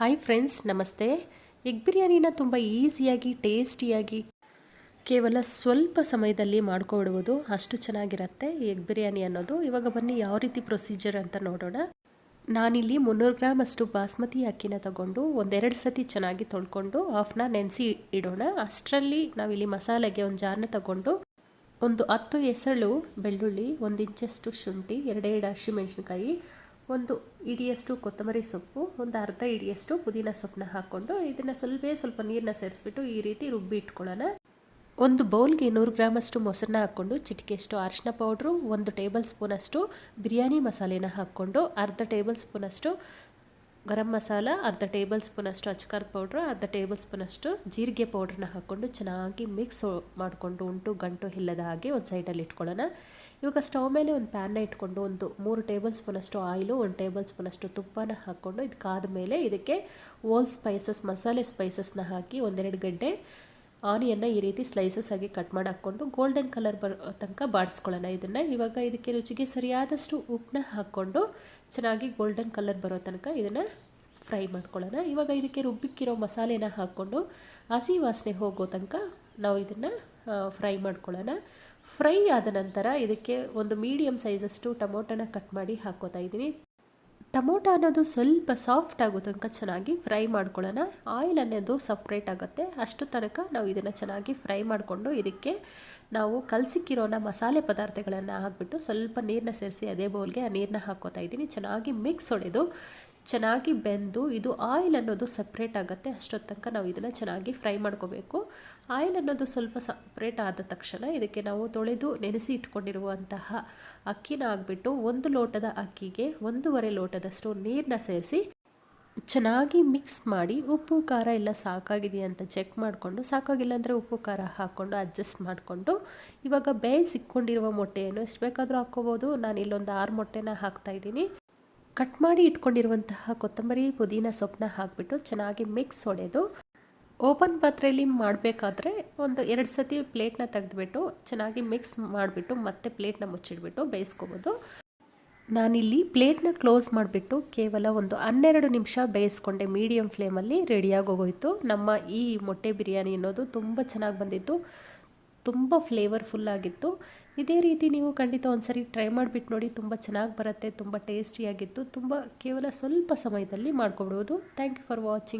Hi friends ನಮಸ್ತೆ. Egg ಬಿರಿಯಾನಿನ ತುಂಬ ಈಸಿಯಾಗಿ ಟೇಸ್ಟಿಯಾಗಿ ಕೇವಲ ಸ್ವಲ್ಪ ಸಮಯದಲ್ಲಿ ಮಾಡ್ಕೊಬಿಡ್ಬೋದು ಅಷ್ಟು ಚೆನ್ನಾಗಿರುತ್ತೆ ಎಗ್ ಬಿರಿಯಾನಿ ಅನ್ನೋದು. ಇವಾಗ ಬನ್ನಿ ಯಾವ ರೀತಿ ಪ್ರೊಸೀಜರ್ ಅಂತ ನೋಡೋಣ. ನಾನಿಲ್ಲಿ ಮುನ್ನೂರು ಗ್ರಾಮ್ ಅಷ್ಟು ಬಾಸ್ಮತಿ ಅಕ್ಕಿನ ತಗೊಂಡು ಒಂದೆರಡು ಸತಿ ಚೆನ್ನಾಗಿ ತೊಳ್ಕೊಂಡು ಹಾಫ್ನ ನೆನೆಸಿ ಇಡೋಣ. ಅಷ್ಟರಲ್ಲಿ ನಾವಿಲ್ಲಿ ಮಸಾಲೆಗೆ ಒಂದು ಜಾರ್ನ ತಗೊಂಡು ಒಂದು ಹತ್ತು ಎಸಳು ಬೆಳ್ಳುಳ್ಳಿ, ಒಂದು ಇಂಚಷ್ಟು ಶುಂಠಿ, ಎರಡೆರಡು ಹಸಿಮೆಣಸಿನ್ಕಾಯಿ ಒಂದು ಇಡಿಯಷ್ಟು ಕೊತ್ತಂಬರಿ ಸೊಪ್ಪು, ಒಂದು ಅರ್ಧ ಇಡಿಯಷ್ಟು ಪುದೀನ ಸೊಪ್ಪನ್ನ ಹಾಕ್ಕೊಂಡು ಇದನ್ನು ಸ್ವಲ್ಪ ಸ್ವಲ್ಪ ನೀರನ್ನ ಸೇರಿಸ್ಬಿಟ್ಟು ಈ ರೀತಿ ರುಬ್ಬಿ ಇಟ್ಕೊಳ್ಳೋಣ. ಒಂದು ಬೌಲ್ಗೆ ನೂರು ಗ್ರಾಮಷ್ಟು ಮೊಸರನ್ನ ಹಾಕ್ಕೊಂಡು ಚಿಟಿಕೆಯಷ್ಟು ಅರಿಶಿನ ಪೌಡ್ರು, ಒಂದು ಟೇಬಲ್ ಸ್ಪೂನಷ್ಟು ಬಿರಿಯಾನಿ ಮಸಾಲೆನ ಹಾಕ್ಕೊಂಡು ಅರ್ಧ ಟೇಬಲ್ ಸ್ಪೂನಷ್ಟು ಗರಂ ಮಸಾಲ, ಅರ್ಧ ಟೇಬಲ್ ಸ್ಪೂನಷ್ಟು ಅಚ್ಕಾರದ ಪೌಡ್ರು ಅರ್ಧ ಟೇಬಲ್ ಸ್ಪೂನಷ್ಟು ಜೀರಿಗೆ ಪೌಡ್ರನ್ನ ಹಾಕ್ಕೊಂಡು ಚೆನ್ನಾಗಿ ಮಿಕ್ಸ್ ಮಾಡಿಕೊಂಡು ಉಂಟು, ಗಂಟು ಇಲ್ಲದ ಹಾಗೆ ಒಂದು ಸೈಡಲ್ಲಿ ಇಟ್ಕೊಳ್ಳೋಣ. ಇವಾಗ ಸ್ಟವ್ ಮೇಲೆ ಒಂದು ಪ್ಯಾನ್ನ ಇಟ್ಕೊಂಡು ಒಂದು ಮೂರು ಟೇಬಲ್ ಸ್ಪೂನಷ್ಟು ಆಯಿಲು ಒಂದು ಟೇಬಲ್ ಸ್ಪೂನಷ್ಟು ತುಪ್ಪನ ಹಾಕ್ಕೊಂಡು ಇದು ಕಾದ ಮೇಲೆ ಇದಕ್ಕೆ ಓಲ್ ಸ್ಪೈಸಸ್ ಮಸಾಲೆ ಸ್ಪೈಸಸ್ನ ಹಾಕಿ ಒಂದೆರಡು ಗಡ್ಡೆ ಆನಿಯನ್ನ ಈ ರೀತಿ ಸ್ಲೈಸಸ್ ಆಗಿ ಕಟ್ ಮಾಡಿ ಹಾಕ್ಕೊಂಡು ಗೋಲ್ಡನ್ ಕಲರ್ ಬರೋ ತನಕ ಬಾಡಿಸ್ಕೊಳ್ಳೋಣ ಇದನ್ನು ಇವಾಗ ಇದಕ್ಕೆ ರುಚಿಗೆ ಸರಿಯಾದಷ್ಟು ಉಪ್ಪನ್ನ ಹಾಕ್ಕೊಂಡು ಚೆನ್ನಾಗಿ ಗೋಲ್ಡನ್ ಕಲರ್ ಬರೋ ತನಕ ಇದನ್ನು ಫ್ರೈ ಮಾಡ್ಕೊಳ್ಳೋಣ. ಇವಾಗ ಇದಕ್ಕೆ ರುಬ್ಬಿಕ್ಕಿರೋ ಮಸಾಲೆನ ಹಾಕ್ಕೊಂಡು ಹಸಿ ವಾಸನೆ ಹೋಗೋ ತನಕ ನಾವು ಇದನ್ನು ಫ್ರೈ ಮಾಡ್ಕೊಳ್ಳೋಣ. ಫ್ರೈ ಆದ ನಂತರ ಇದಕ್ಕೆ ಒಂದು ಮೀಡಿಯಮ್ ಸೈಜಷ್ಟು ಟೊಮೊಟೊನ ಕಟ್ ಮಾಡಿ ಹಾಕೋತಾ ಇದ್ದೀನಿ ಟೊಮೊಟೊ ಅನ್ನೋದು ಸ್ವಲ್ಪ ಸಾಫ್ಟ್ ಆಗೋ ತನಕ ಚೆನ್ನಾಗಿ ಫ್ರೈ ಮಾಡ್ಕೊಳ್ಳೋಣ. ಆಯಿಲ್ ಅನ್ನೋದು ಸಪ್ರೇಟ್ ಆಗುತ್ತೆ. ಅಷ್ಟು ತನಕ ನಾವು ಇದನ್ನು ಚೆನ್ನಾಗಿ ಫ್ರೈ ಮಾಡಿಕೊಂಡು ಇದಕ್ಕೆ ನಾವು ಕಲಸಿಕ್ಕಿರೋನ ಮಸಾಲೆ ಪದಾರ್ಥಗಳನ್ನು ಹಾಕ್ಬಿಟ್ಟು ಸ್ವಲ್ಪ ನೀರನ್ನ ಸೇರಿಸಿ ಅದೇ ಬೌಲ್ಗೆ ಆ ನೀರನ್ನ ಹಾಕೋತಾ ಇದ್ದೀನಿ. ಚೆನ್ನಾಗಿ ಮಿಕ್ಸ್ ಹೊಡೆದು ಚೆನ್ನಾಗಿ ಬೆಂದು ಇದು ಆಯಿಲ್ ಅನ್ನೋದು ಸಪ್ರೇಟ್ ಆಗುತ್ತೆ. ಅಷ್ಟೊತ್ತು ತನಕ ನಾವು ಇದನ್ನು ಚೆನ್ನಾಗಿ ಫ್ರೈ ಮಾಡ್ಕೋಬೇಕು. ಆಯಿಲ್ ಅನ್ನೋದು ಸ್ವಲ್ಪ ಸಪ್ರೇಟ್ ಆದ ತಕ್ಷಣ ಇದಕ್ಕೆ ನಾವು ತೊಳೆದು ನೆನೆಸಿ ಇಟ್ಕೊಂಡಿರುವಂತಹ ಅಕ್ಕಿನ ಹಾಕ್ಬಿಟ್ಟು ಒಂದು ಲೋಟದ ಅಕ್ಕಿಗೆ ಒಂದೂವರೆ ಲೋಟದಷ್ಟು ನೀರನ್ನ ಸೇರಿಸಿ ಚೆನ್ನಾಗಿ ಮಿಕ್ಸ್ ಮಾಡಿ ಉಪ್ಪು, ಖಾರ ಎಲ್ಲ ಸಾಕಾಗಿದೆಯಾ ಅಂತ ಚೆಕ್ ಮಾಡಿಕೊಂಡು, ಸಾಕಾಗಿಲ್ಲ ಅಂದರೆ ಉಪ್ಪು, ಖಾರ ಹಾಕ್ಕೊಂಡು ಅಡ್ಜಸ್ಟ್ ಮಾಡಿಕೊಂಡು ಇವಾಗ ಬೇಯಿಸಿಕ್ಕೊಂಡಿರುವ ಮೊಟ್ಟೆಯನ್ನು ಎಷ್ಟು ಬೇಕಾದರೂ ಹಾಕ್ಕೋಬೋದು. ನಾನು ಇಲ್ಲೊಂದು ಆರು ಮೊಟ್ಟೆನ ಹಾಕ್ತಾಯಿದ್ದೀನಿ ಕಟ್ ಮಾಡಿ ಇಟ್ಕೊಂಡಿರುವಂತಹ ಕೊತ್ತಂಬರಿ, ಪುದೀನ ಸೊಪ್ಪನ್ನ ಹಾಕಿಬಿಟ್ಟು ಚೆನ್ನಾಗಿ ಮಿಕ್ಸ್ ಹೊಡೆದು ಓಪನ್ ಪಾತ್ರೆಯಲ್ಲಿ ಮಾಡಬೇಕಾದ್ರೆ ಒಂದು ಎರಡು ಸತಿ ಪ್ಲೇಟ್ನ ತೆಗೆದುಬಿಟ್ಟು ಚೆನ್ನಾಗಿ ಮಿಕ್ಸ್ ಮಾಡಿಬಿಟ್ಟು ಮತ್ತೆ ಪ್ಲೇಟ್ನ ಮುಚ್ಚಿಡ್ಬಿಟ್ಟು ಬೇಯಿಸ್ಕೊಬೋದು. ನಾನಿಲ್ಲಿ ಪ್ಲೇಟ್ನ ಕ್ಲೋಸ್ ಮಾಡಿಬಿಟ್ಟು ಕೇವಲ ಒಂದು ಹನ್ನೆರಡು ನಿಮಿಷ ಬೇಯಿಸ್ಕೊಂಡೆ ಮೀಡಿಯಮ್ ಫ್ಲೇಮಲ್ಲಿ ರೆಡಿಯಾಗಿ ಹೋಗೋಯಿತು ನಮ್ಮ ಈ ಮೊಟ್ಟೆ ಬಿರಿಯಾನಿ ಅನ್ನೋದು ತುಂಬ ಚೆನ್ನಾಗಿ ಬಂದಿತ್ತು. ತುಂಬ ಫ್ಲೇವರ್ಫುಲ್ ಆಗಿತ್ತು. ಇದೇ ರೀತಿ ನೀವು ಖಂಡಿತ ಒಂದ್ಸರಿ ಟ್ರೈ ಮಾಡಿಬಿಟ್ಟು ನೋಡಿ, ತುಂಬ ಚೆನ್ನಾಗಿ ಬರುತ್ತೆ, ತುಂಬ ಟೇಸ್ಟಿಯಾಗಿತ್ತು ತುಂಬ ಕೇವಲ ಸ್ವಲ್ಪ ಸಮಯದಲ್ಲಿ ಮಾಡ್ಕೊಬಿಡ್ಬೋದು ಥ್ಯಾಂಕ್ ಯು ಫಾರ್ ವಾಚಿಂಗ್